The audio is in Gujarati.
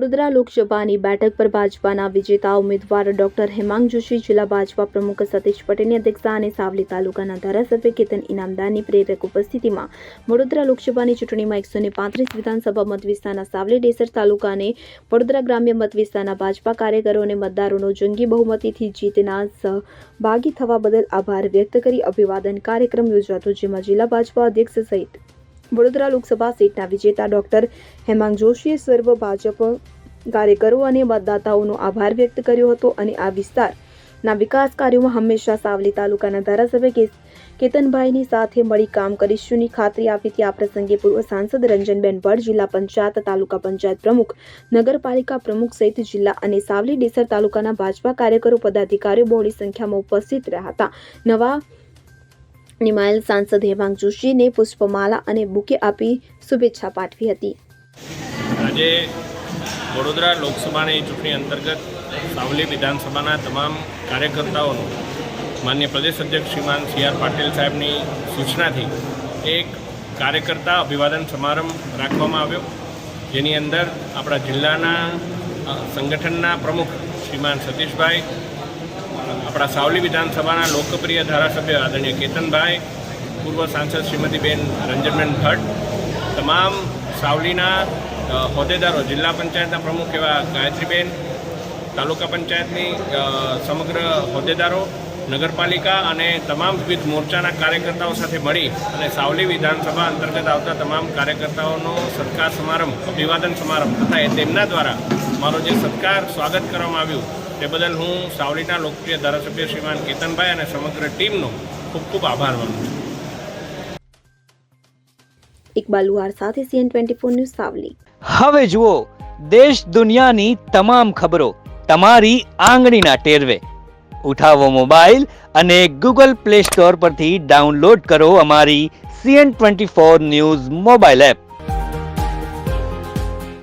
વડોદરા લોકસભાની બેઠક પર ભાજપાના વિજેતા ઉમેદવાર ડોક્ટર હેમાંગ જોશી, જિલ્લા ભાજપા પ્રમુખ સતીશ પટેલની અધ્યક્ષતા અને સાવલી તાલુકાના ધારાસભ્ય કેતન ઇનામદારની પ્રેરક ઉપસ્થિતિમાં વડોદરા લોકસભાની ચૂંટણીમાં એકસો પાંત્રીસ વિધાનસભા મત વિસ્તારના સાવલી, ડેસર તાલુકા અને વડોદરા ગ્રામ્ય મત વિસ્તારના ભાજપા કાર્યકરો અને મતદારોનો જંગી બહુમતીથી જીતના સહભાગી થવા બદલ આભાર વ્યક્ત કરી અભિવાદન કાર્યક્રમ યોજાતો, જેમાં જિલ્લા ભાજપા અધ્યક્ષ સહિત વડોદરા લોકસભા સીટના વિજેતા ડોક્ટર હેમાંગ જોશીએ સર્વ ભાજપ કાર્યકરો અને મતદાતાઓનો આભાર વ્યક્ત કર્યો હતો અને આ વિસ્તારના વિકાસ કાર્યોમાં હંમેશા સાવલી તાલુકાના ધારાસભ્ય કેતનભાઈની સાથે મળી કામ કરીશુંની ખાતરી આપી હતી આ પ્રસંગે પૂર્વ સાંસદ રંજનબેન ભટ્ટ, જિલ્લા પંચાયત, તાલુકા પંચાયત પ્રમુખ, નગરપાલિકા પ્રમુખ સહિત જિલ્લા અને સાવલી ડેસર તાલુકાના ભાજપા કાર્યકરો, પદાધિકારીઓ બહોળી સંખ્યામાં ઉપસ્થિત રહ્યા હતા. નવા નિમાયેલ સાંસદ હેમાંગ જોશીને પુષ્પમાલા અને બુકે આપી શુભેચ્છા પાઠવી હતી. આજે વડોદરા લોકસભાની ચૂંટણી અંતર્ગત સાવલી વિધાનસભાના તમામ કાર્યકર્તાઓનો માન્ય પ્રદેશ અધ્યક્ષ શ્રીમાન સી આર પાટીલ સાહેબની સૂચનાથી એક કાર્યકર્તા અભિવાદન સમારંભ રાખવામાં આવ્યો. જેની અંદર આપણા જિલ્લાના સંગઠનના પ્રમુખ શ્રીમાન સતીશભાઈ આપણા સાવલી વિધાનસભાના લોકપ્રિય ધારાસભ્ય આદરણીય કેતનભાઈ, પૂર્વ સાંસદ શ્રીમતીબેન રંજનબેન ભટ્ટ, તમામ સાવલીના હોદ્દેદારો, જિલ્લા પંચાયતના પ્રમુખ એવા ગાયત્રીબેન, તાલુકા પંચાયતની સમગ્ર હોદ્દેદારો, નગરપાલિકા અને તમામ વિવિધ મોરચાના કાર્યકર્તાઓ સાથે મળી અને સાવલી વિધાનસભા અંતર્ગત આવતા તમામ કાર્યકર્તાઓનો સત્કાર સમારંભ, અભિવાદન સમારંભ તથા તેમના દ્વારા મારો જે સત્કાર, સ્વાગત કરવામાં આવ્યું તે બદલ હું સાવલીના લોકપ્રિય ધારાસભ્ય શ્રીમાન કેતનભાઈ અને સમગ્ર ટીમનો ખૂબ ખૂબ આભાર માનું છું. ઇકબાલ લુહાર સાથે CN twenty four news Savli. હવે જુઓ દેશ દુનિયાની તમામ ખબરો તમારી આંગળીના ટેરવે. ઉઠાવો મોબાઈલ અને ગૂગલ પ્લે સ્ટોર પરથી ડાઉનલોડ કરો અમારી CN twenty four news mobile app.